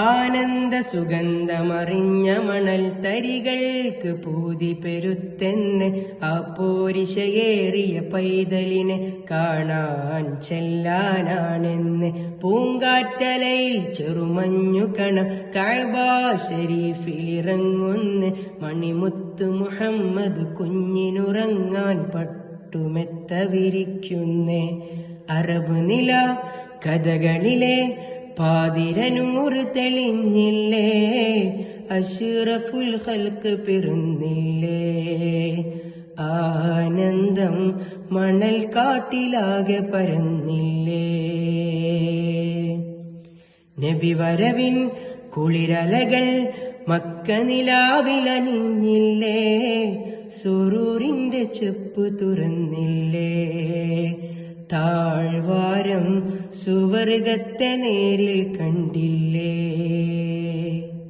ആനന്ദ സുഗന്ധമറിഞ്ഞ മണൽ തരികൾക്ക് പൂതി പെരുത്തെന്ന് ആ പോരിശയേറിയ പൈതലിനെ കാണാൻ ചെല്ലാനാണെന്ന് പൂങ്കാറ്റലയിൽ ചെറുമഞ്ഞു കണം കാഴ്ബാ ഷെരീഫിലിറങ്ങുന്ന് മണിമുത്ത് മുഹമ്മദ് കുഞ്ഞിനുറങ്ങാൻ പട്ടുമെത്ത വിരിക്കുന്നേ അറബ് നില കഥകളിലെ പാതിരനൂറ് തെളിഞ്ഞില്ലേ? അഷുറഫുൽ ഹൽക്ക് പിറന്നില്ലേ ആനന്ദം മണൽ കാട്ടിലാകെ പരന്നില്ലേ? നബി വരവിൻ കുളിരലകൾ മക്ക നിലാവിലണിഞ്ഞില്ലേ സുറൂറിന്റെ ചെപ്പ് തുറന്നില്ലേ? താഴ്വാരം സുവർഗത്തെ നേരിൽ കണ്ടില്ലേ?